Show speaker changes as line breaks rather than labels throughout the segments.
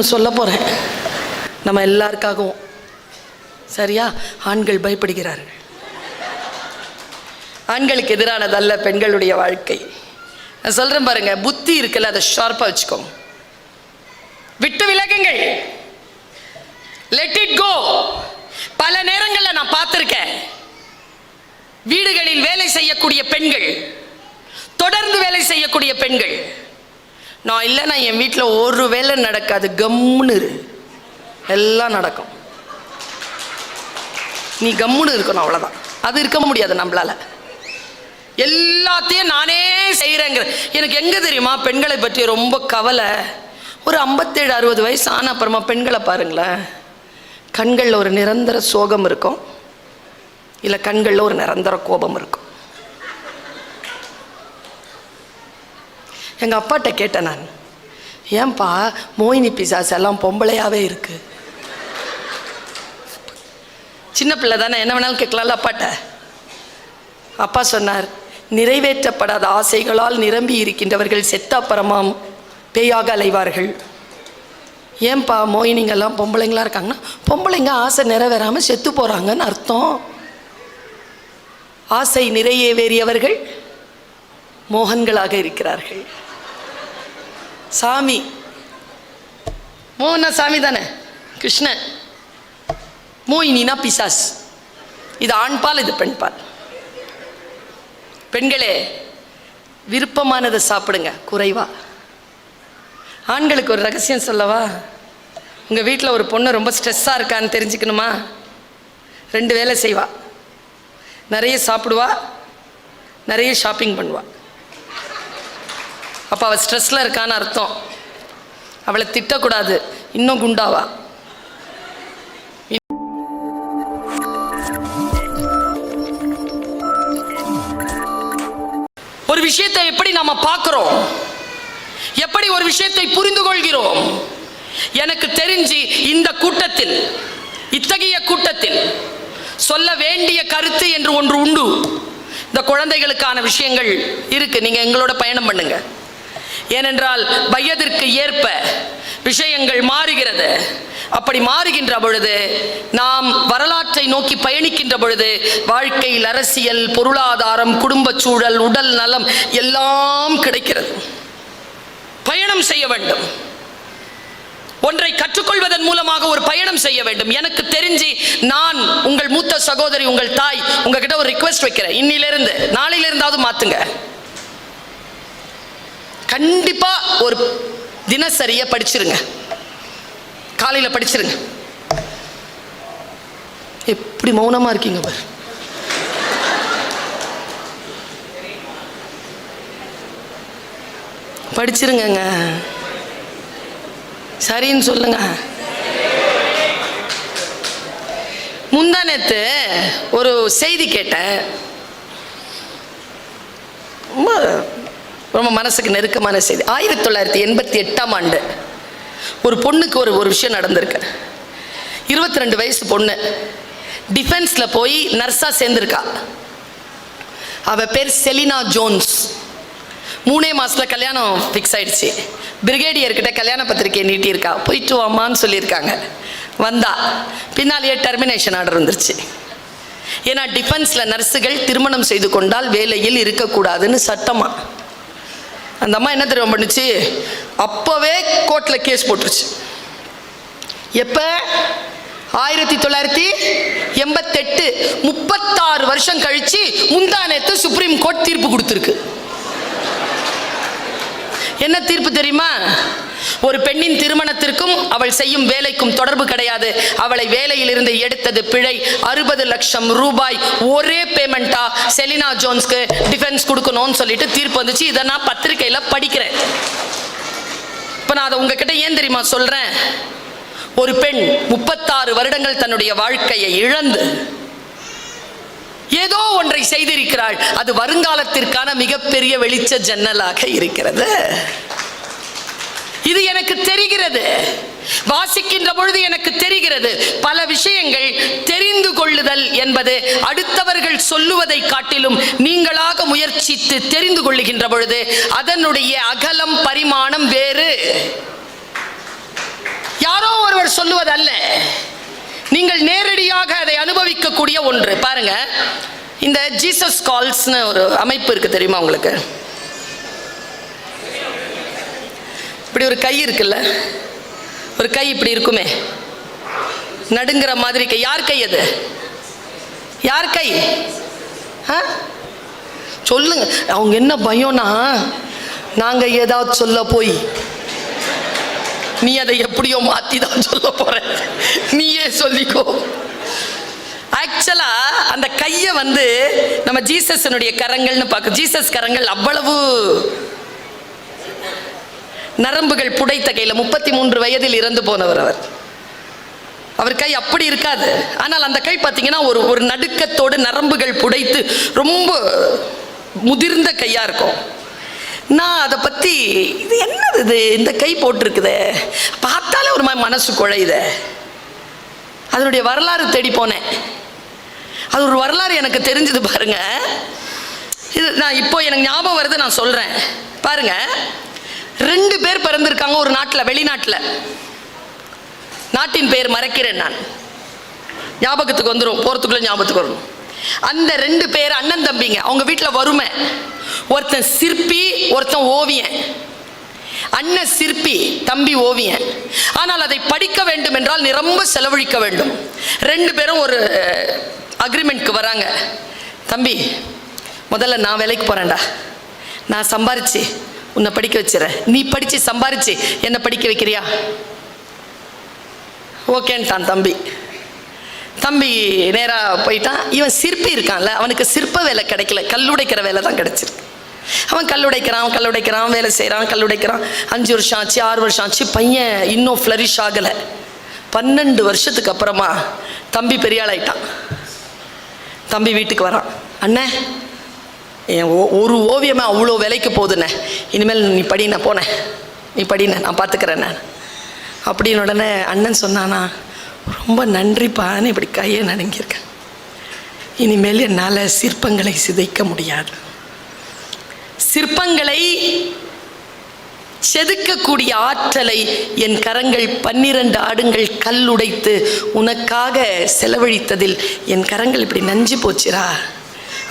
ஒன்று சொல்ல போகிறேன் நம்ம எல்லாருக்காகவும் சரியா? ஆண்கள் பயப்படுகிறார்கள். ஆண்களுக்கு எதிரானதல்ல பெண்களுடைய வாழ்க்கை. நான் சொல்கிறேன் பாருங்க புத்தி இருக்குல்ல அதை ஷார்ப்பாக வச்சுக்கோங்க. விட்டு விலகுங்கள். லெட் இட் கோ பல நேரங்களில் நான் பார்த்துருக்கேன். வீடுகளில் வேலை செய்யக்கூடிய பெண்கள் தொடர்ந்து வேலை செய்யக்கூடிய பெண்கள் நான் இல்லைன்னா என் வீட்டில் ஒரு வேலை நடக்காது. கம்முன்னு இரு. எல்லாம் நடக்கும். நீ கம்முன்னு இருக்கணும் அவ்வளோதான் அது இருக்க முடியாது நம்மளால. எல்லாத்தையும் நானே செய்கிறேங்கிற எனக்கு எங்கே தெரியுமா? பெண்களை பற்றி ரொம்ப கவலை. ஒரு ஐம்பத்தேழு அறுபது வயசு ஆன அப்புறமா பெண்களை பாருங்களேன். கண்களில் ஒரு நிரந்தர சோகம் இருக்கும். இல்லை கண்களில் ஒரு நிரந்தர கோபம் இருக்கும். எங்கள் அப்பாட்ட கேட்டேன் நான். ஏன்பா மோயினி பிசாஸ் எல்லாம் பொம்பளையாகவே இருக்கு. சின்ன பிள்ளை தானே என்ன வேணாலும் கேட்கலாம்ல அப்பாட்ட? அப்பா சொன்னார் நிறைவேற்றப்படாத ஆசைகளால் நிரம்பி இருக்கின்றவர்கள் செத்தாப்பரமாம் பேயாக அலைவார்கள். ஏன்பா மோயினிங்கெல்லாம் பொம்பளைங்களா இருக்காங்கன்னா பொம்பளைங்க ஆசை நிறைவேறாமல் செத்து போகிறாங்கன்னு அர்த்தம். ஆசை நிறையவேறியவர்கள் மோகன்களாக இருக்கிறார்கள். சாமி. மோகன்னா சாமி தானே? கிருஷ்ணன் மோயினா பிசாஸ். இது ஆண்பால் இது பெண்பால் பெண்களே விருப்பமானதை சாப்பிடுங்க குறைவா. ஆண்களுக்கு ஒரு ரகசியம் சொல்லவா? உங்கள் வீட்டில் ஒரு பொண்ணு ரொம்ப ஸ்ட்ரெஸ்ஸாக இருக்கான்னு தெரிஞ்சுக்கணுமா? ரெண்டு வேலை செய்வா. நிறைய சாப்பிடுவா. நிறைய ஷாப்பிங் பண்ணுவாள் அப்போ அவள் ஸ்ட்ரெஸ்ஸில் இருக்கான்னு அர்த்தம். அவளை திட்டக்கூடாது. இன்னும் குண்டாவா? ஒரு விஷயத்தை எப்படி நாம பார்க்கிறோம்? எப்படி ஒரு விஷயத்தை புரிந்து கொள்கிறோம்? எனக்கு தெரிஞ்சு இந்த கூட்டத்தில் இத்தகைய கூட்டத்தில் சொல்ல வேண்டிய கருத்து என்று ஒன்று உண்டு. இந்த குழந்தைகளுக்கான விஷயங்கள் இருக்கு. நீங்க எங்களோட பயணம் பண்ணுங்க. ஏனென்றால் வயதிற்கு ஏற்ப விஷயங்கள் மாறுகிறது. அப்படி மாறுகின்ற பொழுது நாம் வரலாற்றை நோக்கி பயணிக்கின்ற பொழுது வாழ்க்கையில் அரசியல் பொருளாதாரம் குடும்பச் சூழல் உடல் நலம் எல்லாம் கிடைக்கிறது. பயணம் செய்ய வேண்டும். ஒன்றை கற்றுக்கொள்வதன் மூலமாக ஒரு பயணம் செய்ய வேண்டும். எனக்கு தெரிஞ்சு நான் உங்கள் மூத்த சகோதரி உங்கள் தாய் உங்ககிட்ட ஒரு ரிக்வெஸ்ட் வைக்கிறேன். இன்னிலிருந்து நாளையிலிருந்தாவது மாத்துங்க. கண்டிப்பாக ஒரு தினசரியை படிச்சிருங்க. காலையில் படிச்சிருங்க. எப்படி மௌனமாக இருக்கீங்க பாரு. படிச்சிருங்கங்க. சரின்னு சொல்லுங்க. முந்தா நேற்று ஒரு செய்தி கேட்டேன். ரொம்ப ரொம்ப மனசுக்கு நெருக்கமான செய்தி. ஆயிரத்தி தொள்ளாயிரத்தி எண்பத்தி எட்டாம் ஆண்டு ஒரு பொண்ணுக்கு ஒரு ஒரு விஷயம் நடந்திருக்கு. இருபத்தி ரெண்டு வயசு பொண்ணு டிஃபென்ஸில் போய் நர்ஸாக சேர்ந்துருக்கா. அவ பேர் செலினா ஜோன்ஸ். மூணே மாதத்தில் கல்யாணம் ஃபிக்ஸ் ஆயிடுச்சு. பிரிகேடியர்கிட்ட கல்யாண பத்திரிக்கையை நீட்டியிருக்கா. போயிட்டு வாமான்னு சொல்லியிருக்காங்க. வந்தா. பின்னாலேயே டெர்மினேஷன் ஆர்டர் வந்துருச்சு ஏன்னா டிஃபென்ஸில் நர்ஸுகள் திருமணம் செய்து கொண்டால் வேலையில் இருக்கக்கூடாதுன்னு சட்டமாக அந்த அம்மா என்ன தெரியும் பண்ணுச்சு? அப்போவே கோர்ட்டில் கேஸ் போட்டுருச்சு. எப்போ? ஆயிரத்தி தொள்ளாயிரத்தி எண்பத்தெட்டு முப்பத்தாறு வருஷம் கழிச்சு முந்தானத்து சுப்ரீம் கோர்ட் தீர்ப்பு கொடுத்துருக்கு. என்ன தீர்ப்பு தெரியுமா? ஒரு பெண்ணின் திருமணத்திற்கும் அவள் செய்யும் வேலைக்கும் தொடர்பு கிடையாது. அவளை வேலையிலிருந்து எடுத்தது பிழை. அறுபது லட்சம் ரூபாய் ஒரே பேமெண்ட்டா செலினா ஜோன்ஸ்க்கு டிஃபென்ஸ் கொடுக்கணும்னு சொல்லிட்டு தீர்ப்பு வந்துச்சு. இதை நான் பத்திரிகையில் படிக்கிறேன். இப்போ நான் அதை உங்ககிட்ட ஏன் தெரியுமா சொல்றேன்? ஒரு பெண் முப்பத்தாறு வருடங்கள் தன்னுடைய வாழ்க்கையை இழந்து ஏதோ ஒன்றை செய்திருக்கிறாள். அது வருங்காலத்திற்கான மிகப்பெரிய வெளிச்ச ஜன்னலாக இருக்கிறது. இது எனக்கு தெரிகிறது. வாசிக்கின்ற பொழுது எனக்கு தெரிகிறது. பல விஷயங்கள் தெரிந்து கொள்ளுதல் என்பது அடுத்தவர்கள் சொல்லுவதை காட்டிலும் நீங்களாக முயற்சித்து தெரிந்து கொள்ளுகின்ற பொழுது அதனுடைய அகலம் பரிமாணம் வேறு. யாரோ சொல்லுவது அல்ல நீங்கள் நேரடியாக அதை அனுபவிக்கக்கூடிய ஒன்று. பாருங்க. இந்த ஜீசஸ் கால்ஸ்னு ஒரு அமைப்பு இருக்கு தெரியுமா உங்களுக்கு? இப்படி ஒரு கை இருக்குல்ல? ஒரு கை இப்படி இருக்குமே? நடுங்கிற மாதிரி கை. யார் கை அது? யார் கை? ஆ? சொல்லுங்க. அவங்க என்ன பயம்னா நாங்க ஏதாவது சொல்ல போய் நீ அதை எப்படியோ மாத்தி தான் சொல்ல போற. நீயே சொல்லிக்கோ. ஆக்சுவலா அந்த கையை வந்து நம்ம ஜீசஸனுடைய கரங்கள்னு பார்க்க ஜீசஸ் கரங்கள் அவ்வளவு நரம்புகள் புடைத்த கையில் முப்பத்தி மூன்று வயதில் இறந்து போனவர் அவர். அவர் கை அப்படி இருக்காது. ஆனால் அந்த கை பார்த்தீங்கன்னா ஒரு ஒரு நடுக்கத்தோடு நரம்புகள் புடைத்து ரொம்ப முதிர்ந்த கையாக இருக்கும். நான் அதை பற்றி இது என்னது இது? இந்த கை போட்டிருக்குதே. பார்த்தாலே ஒரு மாதிரி மனசு குழையுத. அதனுடைய வரலாறு தேடி போனேன். அது ஒரு வரலாறு எனக்கு தெரிஞ்சது பாருங்க. இது நான் இப்போ எனக்கு ஞாபகம் வருது நான் சொல்கிறேன் பாருங்கள் ரெண்டு பேர் பிறந்திருக்காங்க ஒரு நாட்டில் வெளிநாட்டில். நாட்டின் பெயர் மறக்கிறேன் நான். ஞாபகத்துக்கு வந்துடும் போகிறதுக்குள்ள ஞாபகத்துக்கு வரும் அந்த ரெண்டு பேர் அண்ணன் தம்பிங்க அவங்க வீட்டில் வறுமை. ஒருத்தன் சிற்பி ஒருத்தன் ஓவியன். அண்ணன் சிற்பி தம்பி ஓவியன். ஆனால் அதை படிக்க வேண்டும் என்றால் நிரம்ப செலவழிக்க வேண்டும். ரெண்டு பேரும் ஒரு அக்ரிமெண்ட்க்கு வராங்க. தம்பி முதல்ல நான் வேலைக்கு போகிறேன்டா நான் சம்பாரிச்சு உன்னை படிக்க வச்சிட நீ படித்து சம்பாரிச்சு என்னை படிக்க வைக்கிறியா? ஓகேன்ட்டான் தம்பி. தம்பி நேராக போயிட்டான். இவன் சிற்பி இருக்கான்ல அவனுக்கு சிற்ப வேலை கிடைக்கல. கல்லுடைக்கிற வேலை தான் கிடைச்சிருக்கு. அவன் கல்லுடைக்கிறான் கல்லுடைக்கிறான் வேலை செய்கிறான் கல்லுடைக்கிறான். அஞ்சு வருஷம் ஆச்சு ஆறு வருஷம் ஆச்சு பையன் இன்னும் ஃப்ளரிஷ் ஆகலை. பன்னெண்டு வருஷத்துக்கு அப்புறமா தம்பி பெரிய ஆளாயிட்டான் தம்பி வீட்டுக்கு வரான். அண்ணே ஒரு ஓவியமே அவ்வளோ விலைக்கு போகுதுண்ணே இனிமேல் நீ படி நான் போனேன். நீ படிண்ணே நான் பார்த்துக்கிறேன் நான். அப்படின்னு உடனே அண்ணன் சொன்னானா ரொம்ப நன்றிப்பான்னு இப்படி கையை நடுங்கியிருக்கேன் இனிமேல் என்னால் சிற்பங்களை சிதைக்க முடியாது. சிற்பங்களை செதுக்கக்கூடிய ஆற்றலை என் கரங்கள் பன்னிரண்டு ஆடுங்கள் கல் உடைத்து உனக்காக செலவழித்ததில் என் கரங்கள் இப்படி நஞ்சு போச்சுரா?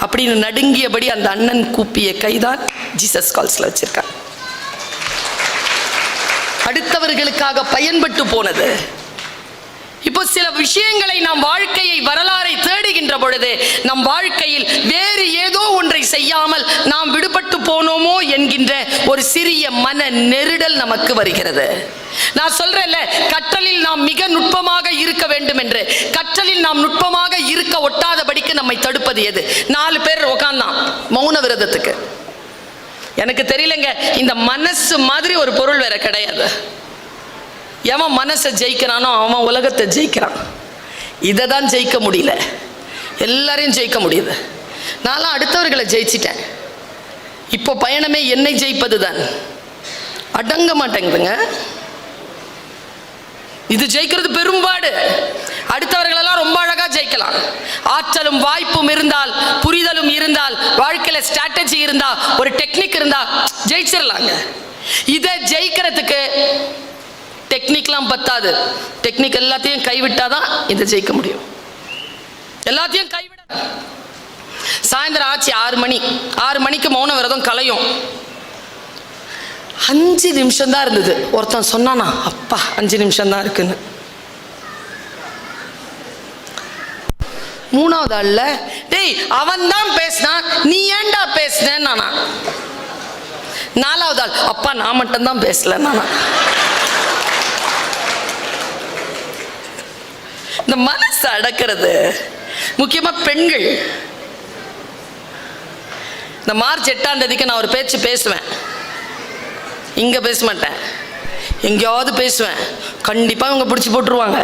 அப்படின்னு நடுங்கியபடி அந்த அண்ணன் கூப்பிய கைதான் ஜீசஸ் கால்ஸில் வச்சிருக்கான் அடுத்தவர்களுக்காக பயன்பட்டு போனது. இப்போ சில விஷயங்களை நாம் வாழ்க்கையை வரலாறை தேடுகின்ற பொழுது நம் வாழ்க்கையில் வேறு ஏதோ ஒன்றை செய்யாமல் நாம் விடுபட்டு போனோமோ என்கின்ற ஒரு சிறிய மன நெருடல் நமக்கு வருகிறது. நான் சொல்றேன்ல கற்றலில் நாம் மிக நுட்பமாக இருக்க வேண்டும் என்று கற்றலில் நாம் நுட்பமாக இருக்க ஒட்டாதபடிக்கு நம்மை தடுப்பது எது? நாலு பேர் உக்காந்தான் மௌன விரதத்துக்கு. எனக்கு தெரியலங்க இந்த மனசு மாதிரி ஒரு பொருள் வேற கிடையாது. எவன் மனசை ஜெயிக்கிறானோ அவன் உலகத்தை ஜெயிக்கிறான். இதை தான் ஜெயிக்க முடியல. எல்லாரையும் ஜெயிக்க முடியுது. நான்லாம் அடுத்தவர்களை ஜெயிச்சிட்டேன். இப்போ பயணமே என்னை ஜெயிப்பது தான் அடங்க மாட்டேங்குதுங்க. இது ஜெயிக்கிறது பெரும்பாடு. அடுத்தவர்களெல்லாம் ரொம்ப அழகா ஜெயிக்கலாம். ஆற்றலும் வாய்ப்பும் இருந்தால் புரிதலும் இருந்தால் வாழ்க்கையில ஸ்ட்ராட்டஜி இருந்தா ஒரு டெக்னிக் இருந்தா ஜெயிச்சிடலாங்க இதை ஜெயிக்கிறதுக்கு டெக்னிக்லாம் பத்தாது. டெக்னிக் எல்லாத்தையும் கைவிட்டாதான் இதை ஜெயிக்க முடியும். எல்லாத்தையும் கைவிட. சாயந்தரம் ஆச்சு ஆறு மணி. ஆறு மணிக்கு மௌன விரதம் கலையும். அஞ்சு நிமிஷம் தான் இருந்தது. ஒருத்தன் சொன்னானா அப்பா அஞ்சு நிமிஷம் தான் இருக்குன்னு. மூணாவது ஆள்ல டேய் அவன் தான் பேசினான் நீ ஏன்டா பேசினேன் நானா நாலாவது ஆள் அப்பா நான் மட்டும் தான் பேசல நானா இந்த மனசு அடக்கிறது முக்கியமா பெண்கள். இந்த மார்ச் எட்டாம் தேதிக்கு நான் ஒரு பேச்சு பேசுவேன். இங்கே பேச மாட்டேன். எங்கேயாவது பேசுவேன். கண்டிப்பாக இவங்க பிடிச்சி போட்டுருவாங்க.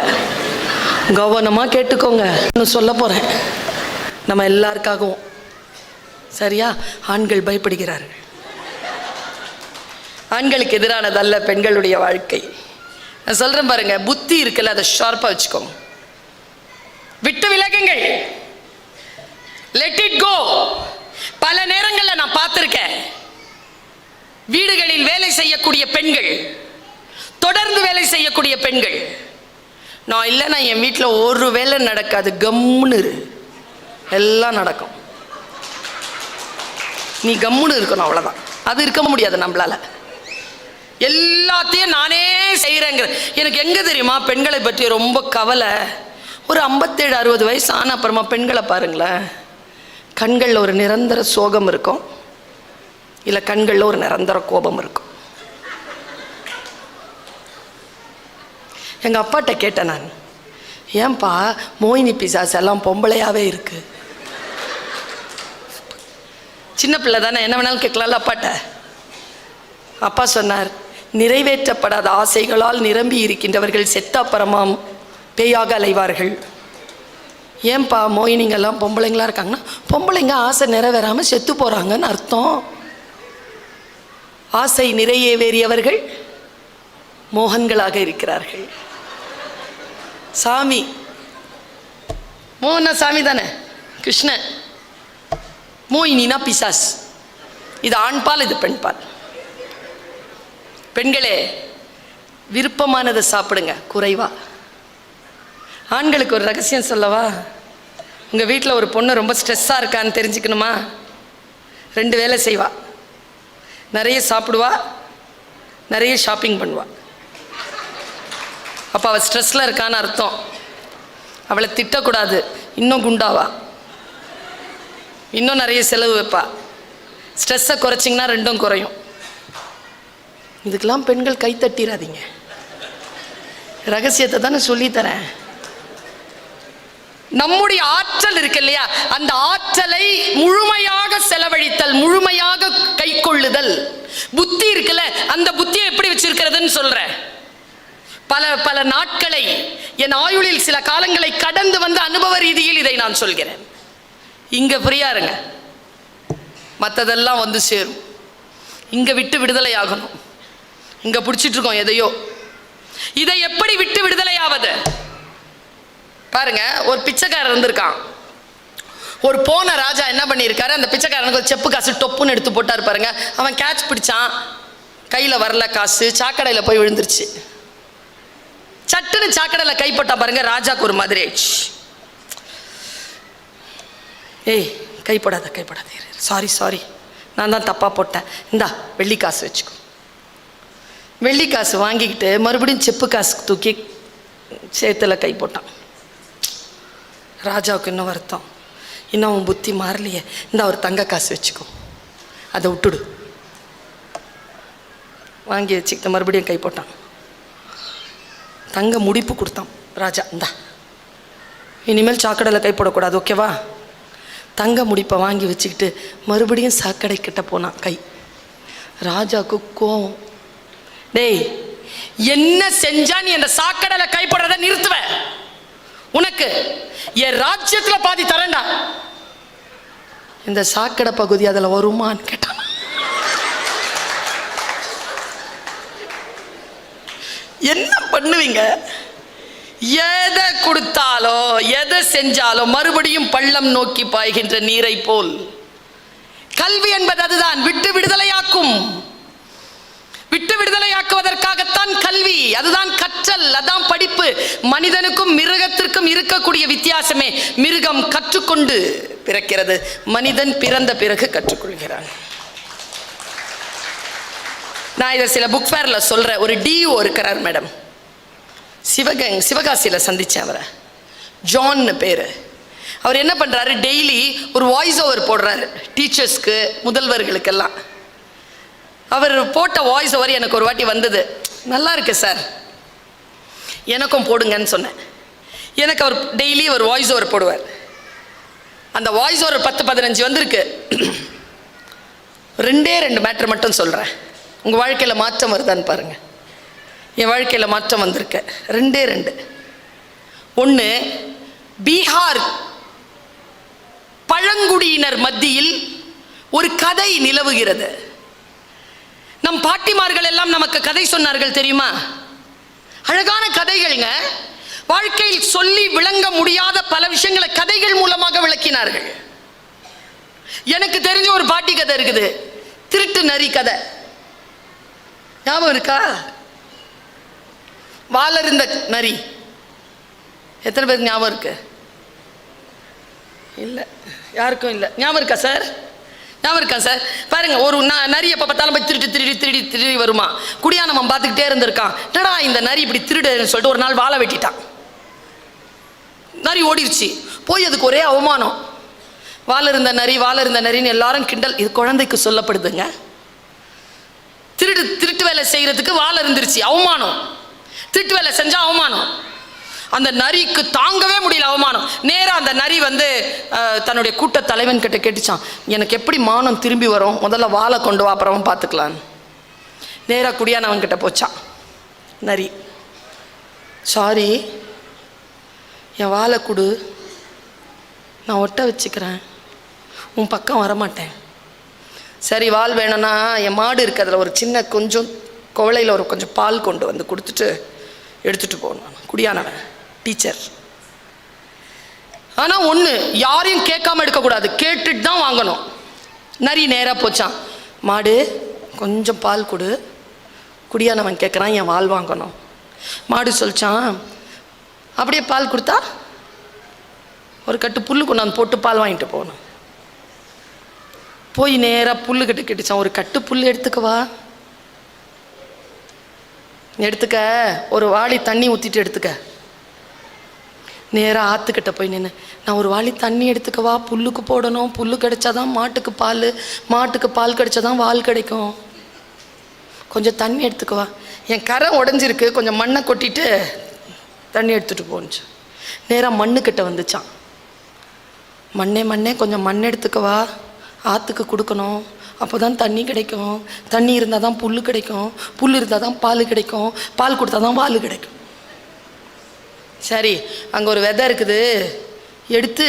கவனமாக கேட்டுக்கோங்க. இன்னும் சொல்ல போகிறேன் நம்ம எல்லாருக்காகவும். சரியா? ஆண்கள் பயப்படுகிறார்கள். ஆண்களுக்கு எதிரானதல்ல பெண்களுடைய வாழ்க்கை. நான் சொல்கிறேன் பாருங்க புத்தி இருக்குல்ல அதை ஷார்ப்பாக வச்சுக்கோங்க. விட்டு விலகுங்கள். லெட் இட் கோ பல நேரங்களில் நான் பார்த்துருக்கேன். வீடுகளில் வேலை செய்யக்கூடிய பெண்கள் தொடர்ந்து வேலை செய்யக்கூடிய பெண்கள். நான் இல்லைன்னா என் வீட்டில் ஒரு வேலை நடக்காது கம்முன்னு இரு. எல்லாம் நடக்கும். நீ கம்முன்னு இருக்கணும் அவ்வளோதான் அது இருக்க முடியாது நம்மளால. எல்லாத்தையும் நானே செய்கிறேங்கிற எனக்கு எங்கே தெரியுமா பெண்களை பற்றி ரொம்ப கவலை. ஒரு ஐம்பத்தேழு அறுபது வயசு ஆன அப்புறமா பெண்களை பாருங்களேன். கண்களில் ஒரு நிரந்தர சோகம் இருக்கும். இல்லை கண்களில் ஒரு நிரந்தர கோபம் இருக்கும் எங்கள் அப்பாட்ட கேட்டேன் நான். ஏன்பா மோகினி பிசாஸ் எல்லாம் பொம்பளையாகவே இருக்கு. சின்ன பிள்ளை தானே என்ன வேணாலும் கேட்கலாம்ல அப்பாட்ட? அப்பா சொன்னார் நிறைவேற்றப்படாத ஆசைகளால் நிரம்பி இருக்கின்றவர்கள் செத்தாப்புறமாம் பேயாக அலைவார்கள். ஏன்பா மோயினிங்கெல்லாம் பொம்பளைங்களா இருக்காங்கன்னா பொம்பளைங்க ஆசை நிறைவேறாமல் செத்து போகிறாங்கன்னு அர்த்தம். ஆசை நிறையவேறியவர்கள் மோகன்களாக இருக்கிறார்கள். சாமி. மோகன சாமி தானே? கிருஷ்ணன் மோயினா பிசாஸ். இது ஆண்பால் இது பெண்பால் பெண்களே விருப்பமானதை சாப்பிடுங்க குறைவா. ஆண்களுக்கு ஒரு ரகசியம் சொல்லவா? உங்கள் வீட்டில் ஒரு பொண்ணு ரொம்ப ஸ்ட்ரெஸ்ஸாக இருக்கான்னு தெரிஞ்சுக்கணுமா? ரெண்டு வேலை செய்வா. நிறைய சாப்பிடுவா நிறைய ஷாப்பிங் பண்ணுவா. அப்போ அவள் ஸ்ட்ரெஸ்ஸில் இருக்கான்னு அர்த்தம். அவளை திட்டக்கூடாது. இன்னும் குண்டாவா? இன்னும் நிறைய செலவு வைப்பா. ஸ்ட்ரெஸ்ஸை குறைச்சிங்கன்னா ரெண்டும் குறையும். இதுக்கெல்லாம் பெண்கள் கை தட்டிடாதீங்க ரகசியத்தை தானே சொல்லித்தரேன் நம்முடைய ஆற்றல் இருக்கு இல்லையா? அந்த ஆற்றலை முழுமையாக செலவழித்தல் முழுமையாக கை கொள்ளுதல். புத்தி இருக்குல்ல? அந்த புத்தியை எப்படி வச்சிருக்கிறதுன்னு சொல்ற பல பல நாட்களை என் ஆயுளில் சில காலங்களை கடந்து வந்த அனுபவ ரீதியில் இதை நான் சொல்கிறேன். இங்க ஃப்ரீயா இருங்க. மற்றதெல்லாம் வந்து சேரும். இங்க விட்டு விடுதலை ஆகணும். இங்க பிடிச்சிட்டு இருக்கோம் எதையோ. இதை எப்படி விட்டு விடுதலையாவது? பாருங்க ஒரு பிச்சைக்காரர் இருந்திருக்கான். ஒரு போன ராஜா என்ன பண்ணியிருக்காரு? அந்த பிச்சைக்காரனுக்கு ஒரு செப்பு காசு டொப்புன்னு எடுத்து போட்டார் பாருங்க. அவன் கேட்ச் பிடிச்சான். கையில் வரல காசு சாக்கடையில் போய் விழுந்துருச்சு. சட்டுன்னு சாக்கடையில் கைப்பட்டா பாருங்க ராஜாக்கு ஒரு மாதிரி ஆயிடுச்சு. ஏய் கைப்படாத கைப்படாத சாரி சாரி நான் தான் தப்பாக போட்டேன். இந்தா வெள்ளி காசு வச்சுக்கோ. வெள்ளி காசு வாங்கிக்கிட்டு மறுபடியும் செப்பு காசு தூக்கி சேத்துல கை போட்டான். ராஜாவுக்கு இன்னும் வருத்தம். இன்னும் அவன் புத்தி மாறலையே. இந்த ஒரு தங்க காசு வச்சுக்கோ. அதை விட்டுடு. வாங்கி வச்சுக்கிட்ட மறுபடியும் கை போட்டான். தங்க முடிப்பு கொடுத்தான் ராஜா. இந்தா. இனிமேல் சாக்கடையில் கை போடக்கூடாது ஓகேவா தங்க முடிப்பை வாங்கி வச்சுக்கிட்டு மறுபடியும் சாக்கடை கிட்ட போனான் கை. ராஜாவுக்கு கோவம். டேய் என்ன செஞ்சா நீ அந்த சாக்கடையில் கைப்படுறத நிறுத்துவேன் உனக்கு என் ராஜ்யத்தில் பாதி தரண்டா இந்த சாக்கடை பகுதி அதில் வருமான்னு கேட்டான். என்ன பண்ணுவீங்க? எதை கொடுத்தாலோ எதை செஞ்சாலோ மறுபடியும் பள்ளம் நோக்கி பாய்கின்ற நீரை போல். கல்வி என்பது அதுதான் விட்டு விடுதலையாக்கும். விட்டு விடுதலையாக்குவதற்காகத்தான் கல்வி. அதுதான் கற்றல் அதான் படிப்பு. மனிதனுக்கும் மிருகத்திற்கும் இருக்கக்கூடிய வித்தியாசமே. மிருகம் கற்றுக்கொண்டு பிறக்கிறது. மனிதன் பிறந்த பிறகு கற்றுக்கொள்கிறான். நான் இதை சில புக் ஃபேரில் சொல்கிறேன் ஒரு டிஓ இருக்கிறார் மேடம் சிவகங் சிவகாசியில் சந்தித்தேன் அவரை. ஜான்னு பேர். அவர் என்ன பண்ணுறாரு டெய்லி ஒரு வாய்ஸ் ஓவர் போடுறாரு. டீச்சர்ஸ்க்கு முதல்வர்களுக்கெல்லாம். அவர் போட்ட வாய்ஸ் ஓவர் எனக்கு ஒரு வாட்டி வந்தது. நல்லா இருக்கு சார் எனக்கும் போடுங்கன்னு சொன்னேன். எனக்கு அவர் டெய்லி ஒரு வாய்ஸ் ஓவர் போடுவார். அந்த வாய்ஸ் ஓவர் பத்து பதினஞ்சு வந்திருக்கு. ரெண்டே ரெண்டு மேட்ரு மட்டும் சொல்கிறேன் உங்கள் வாழ்க்கையில் மாற்றம் வருதான்னு பாருங்கள் என் வாழ்க்கையில் மாற்றம் வந்திருக்கு. ரெண்டே ரெண்டு. ஒன்று பீகார் பழங்குடியினர் மத்தியில் ஒரு கதை நிலவுகிறது. நம் பாட்டிமார்கள் எல்லாம் நமக்கு கதை சொன்னார்கள் தெரியுமா? அழகான கதைகள்ங்க. வாழ்க்கையில் சொல்லி விளங்க முடியாத பல விஷயங்களை கதைகள் மூலமாக விளக்கினார்கள். எனக்கு தெரிஞ்ச ஒரு பாட்டி கதை இருக்குது. திருட்டு நரி கதை. ஞாபகம் இருக்கா? வாளருந்த நரி. எத்தனை பேருக்கு ஞாபகம் இருக்கு? இல்லை. யாருக்கும் இல்லை. ஞாபகம் இருக்கா சார்? ஞாபகம் இருக்கா சார். பாருங்க ஒரு ந- நரி எப்போ பார்த்தாலும் போய் திருடி திருடி திருடி திருடி வருமா? குடியானவன் பார்த்துக்கிட்டே இருந்திருக்கான். என்னடா இந்த நரி இப்படி திருடுன்னு சொல்லிட்டு ஒரு நாள் வாழை வெட்டிட்டான். நரி ஓடிருச்சு. போய் அதுக்கு ஒரே அவமானம். வாழ இருந்த நரி வாழ இருந்த நரின்னு எல்லாரும் கிண்டல். இது குழந்தைக்கு சொல்லப்படுதுங்க. திருடு திருட்டு வேலை செய்கிறதுக்கு வாழ இருந்துருச்சு. அவமானம். திருட்டு வேலை செஞ்சால் அவமானம். அந்த நரிக்கு தாங்கவே முடியல அவமானம். நேராக அந்த நரி வந்து தன்னுடைய கூட்ட தலைவன் கிட்ட கேட்டுச்சான் எனக்கு எப்படி மானம் திரும்பி வரும்? முதல்ல வாழை கொண்டு வா அப்புறம் பார்த்துக்கலாம் நேராக குடியானவன் கிட்ட போச்சான் நரி சாரி என் வாழை கொடு. நான் ஒட்ட வச்சுக்கிறேன். உன் பக்கம் வரமாட்டேன். சரி வால் வேணும்னா என் மாடு இருக்கு அதில் ஒரு சின்ன கொஞ்சம் குவளையில் ஒரு கொஞ்சம் பால் கொண்டு வந்து கொடுத்துட்டு எடுத்துகிட்டு போகணும். குடியானவன் டீச்சர் ஆனால் ஒன்று யாரையும் கேட்காம எடுக்கக்கூடாது. கேட்டுட்டு தான் வாங்கணும். நரி நேராக போச்சான். மாடு கொஞ்சம் பால் கொடு. குடியானவன் கேட்குறான் என் வால் வாங்கணும். மாடு சொல்லிச்சான் அப்படியே பால் கொடுத்தா ஒரு கட்டு புல்லு கொண்டாந்து போட்டு பால் வாங்கிட்டு போகணும். போய் நேராக புல்லு கட்டு கெட்டுச்சான் ஒரு கட்டு புல் எடுத்துக்கவா எடுத்துக்க. ஒரு வாளி தண்ணி ஊற்றிட்டு எடுத்துக்க. நேராக ஆற்றுக்கிட்ட போய் நின்று நான் ஒரு வாளி தண்ணி எடுத்துக்கவா புல்லுக்கு போடணும் புல்லு கிடைச்சாதான் மாட்டுக்கு பால் மாட்டுக்கு பால் கிடைச்சாதான் வால் கிடைக்கும். கொஞ்சம் தண்ணி எடுத்துக்கவா என் கரை உடஞ்சிருக்கு கொஞ்சம் மண்ணை கொட்டிட்டு தண்ணி எடுத்துகிட்டு போனுச்சு நேராக மண்ணுக்கிட்ட வந்துச்சான். மண்ணே மண்ணே கொஞ்சம் மண் எடுத்துக்கவா ஆற்றுக்கு கொடுக்கணும். அப்போ தான் தண்ணி கிடைக்கும். தண்ணி இருந்தால் தான் புல் கிடைக்கும். புல் இருந்தால் தான் பால் கிடைக்கும். பால் கொடுத்தா தான் பால் கிடைக்கும். சரி அங்கே ஒரு விதை இருக்குது. எடுத்து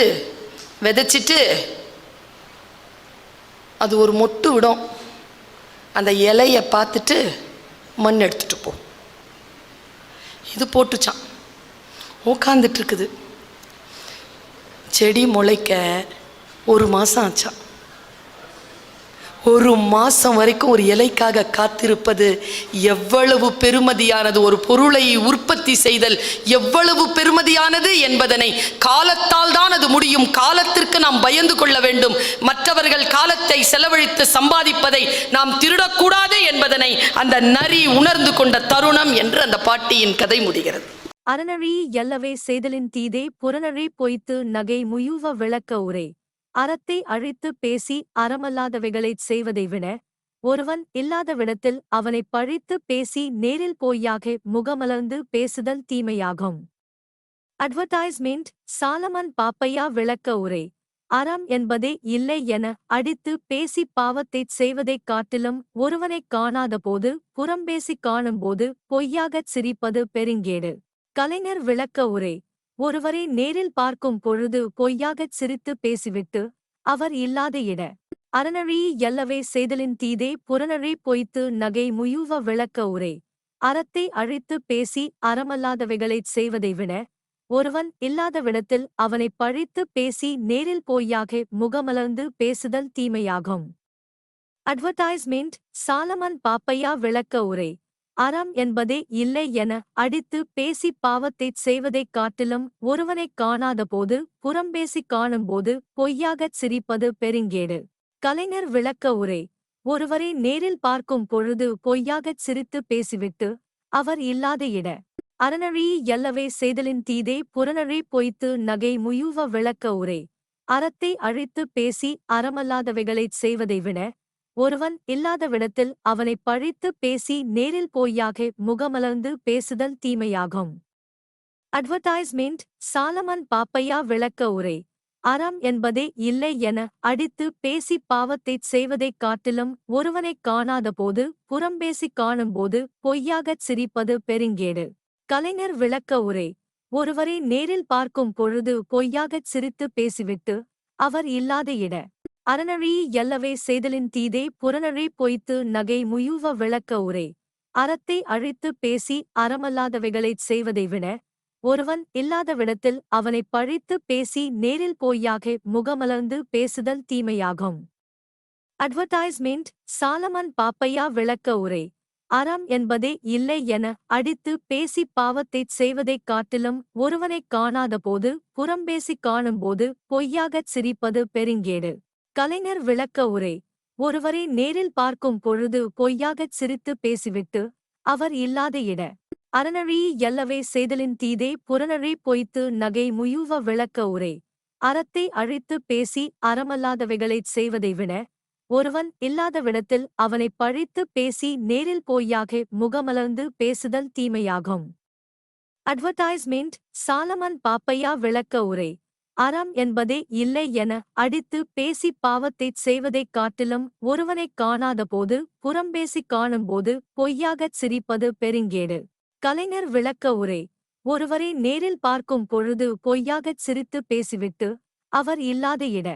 விதைச்சிட்டு அது ஒரு மொட்டு விடும். அந்த இலையை பார்த்துட்டு மண் எடுத்துட்டு போ. இது போட்டுச்சான். உட்காந்துட்டு இருக்குது. செடி முளைக்க ஒரு மாதம் ஆச்சான் ஒரு மாதம் வரைக்கும் ஒரு இலைக்காக காத்திருப்பது எவ்வளவு பெருமதியானது? ஒரு பொருளை உற்பத்தி செய்தல் எவ்வளவு பெருமதியானது என்பதனை காலத்தால் தான் அது முடியும். காலத்திற்கு நாம் பயந்து கொள்ள வேண்டும். மற்றவர்கள் காலத்தை செலவழித்து சம்பாதிப்பதை நாம் திருடக்கூடாது என்பதனை அந்த நரி உணர்ந்து கொண்ட தருணம் என்று அந்த பாட்டியின் கதை முடிகிறது.
அறநழி எல்லவே செய்தலின் தீதே புறநழி பொய்த்து நகை முயுவ விளக்க உரை. அறத்தை அழித்து பேசி அறமல்லாதவைகளைச் செய்வதை விட ஒருவன் இல்லாதவிடத்தில் அவனைப் பழித்து பேசி நேரில் போய்யாக முகமலர்ந்து பேசுதல் தீமையாகும். அட்வர்டைஸ்மெண்ட் சாலமன் பாப்பையா விளக்க உரை. அறம் என்பதே இல்லை என அடித்து பேசி பாவத்தைச் செய்வதைக் காட்டிலும் ஒருவனைக் காணாதபோது புறம்பேசிக் காணும்போது பொய்யாகச் சிரிப்பது பெருங்கேடு. கலைஞர் விளக்க உரை. ஒருவரை நேரில் பார்க்கும் பொழுது பொய்யாகச் சிரித்து பேசிவிட்டு அவர் இல்லாத இட. அறநழி எல்லவே செய்தலின் தீதே புறநழி பொய்த்து நகை முயுவ விளக்க உரை. அறத்தை அழித்து பேசி அறமல்லாதவைகளைச் செய்வதை விட ஒருவன் இல்லாதவிடத்தில் அவனைப் பழித்து பேசி நேரில் பொய்யாக முகமலர்ந்து பேசுதல் தீமையாகும். அட்வர்டைஸ்மெண்ட் சாலமன் பாப்பையா விளக்க உரை. அறம் என்பதே இல்லை என அடித்து பேசி பாவத்தைச் செய்வதைக் காட்டிலும் ஒருவனைக் காணாதபோது புறம்பேசிக் காணும்போது பொய்யாகச் சிரிப்பது பெருங்கேடு. கலைஞர் விளக்க உரை. ஒருவரை நேரில் பார்க்கும் பொழுது பொய்யாகச் சிரித்து பேசிவிட்டு அவர் இல்லாத இட. அறநழி எல்லவே செய்தலின் தீதே புறநழி பொய்த்து நகை முயுவ விளக்க உரை. அறத்தை அழித்து பேசி அறமல்லாதவைகளைச் செய்வதை விட ஒருவன் இல்லாதவிடத்தில் அவனைப் பழித்து பேசி நேரில் போய்யாக முகமலர்ந்து பேசுதல் தீமையாகும். அட்வர்டைஸ்மெண்ட் சாலமன் பாப்பையா விளக்க உரை. அறம் என்பதே இல்லை என அடித்து பேசி பாவத்தைச் செய்வதைக் காட்டிலும் ஒருவனைக் காணாதபோது புறம்பேசிக் காணும்போது பொய்யாகச் சிரிப்பது பெருங்கேடு. கலைஞர் விளக்க உரை. ஒருவரை நேரில் பார்க்கும் பொழுது பொய்யாகச் சிரித்து பேசிவிட்டு அவர் இல்லாத இட அறநழி எல்லவே செய்தலின் தீதே புறநழி பொய்த்து நகை முயுவ விளக்க உரை. அறத்தை அழித்து பேசி அறமல்லாதவைகளைச் செய்வதை விட ஒருவன் இல்லாதவிடத்தில் அவனைப் பழித்து பேசி நேரில் போய்யாக முகமலர்ந்து பேசுதல் தீமையாகும். அட்வர்டைஸ்மெண்ட் சாலமன் பாப்பையா விளக்க உரை. அறம் என்பதே இல்லை என அடித்து பேசி பாவத்தைச் செய்வதைக் காட்டிலும் ஒருவனைக் காணாதபோது புறம்பேசிக் காணும்போது பொய்யாகச் சிரிப்பது பெருங்கேடு. கலைஞர் விளக்க உரை. ஒருவரை நேரில் பார்க்கும் பொழுது பொய்யாகச் சிரித்து பேசிவிட்டு அவர் இல்லாத இட. அறநழி எல்லவே செய்தலின் தீதே புறநழி பொய்த்து நகை முயுவ விளக்க உரை. அறத்தை அழித்து பேசி அறமல்லாதவைகளைச் செய்வதை விட ஒருவன் இல்லாதவிடத்தில் அவனைப் பழித்து பேசி நேரில் பொய்யாக முகமலர்ந்து பேசுதல் தீமையாகும். அட்வர்டைஸ்மெண்ட் சாலமன் பாப்பையா விளக்க உரை. அறம் என்பதே இல்லை என அடித்து பேசி பாவத்தைச் செய்வதைக் காட்டிலும் ஒருவனைக் காணாதபோது புறம்பேசிக் காணும்போது பொய்யாகச் சிரிப்பது பெருங்கேடு. கலைஞர் விளக்க உரை. ஒருவரை நேரில் பார்க்கும் பொழுது பொய்யாகச் சிரித்து பேசிவிட்டு அவர் இல்லாத இட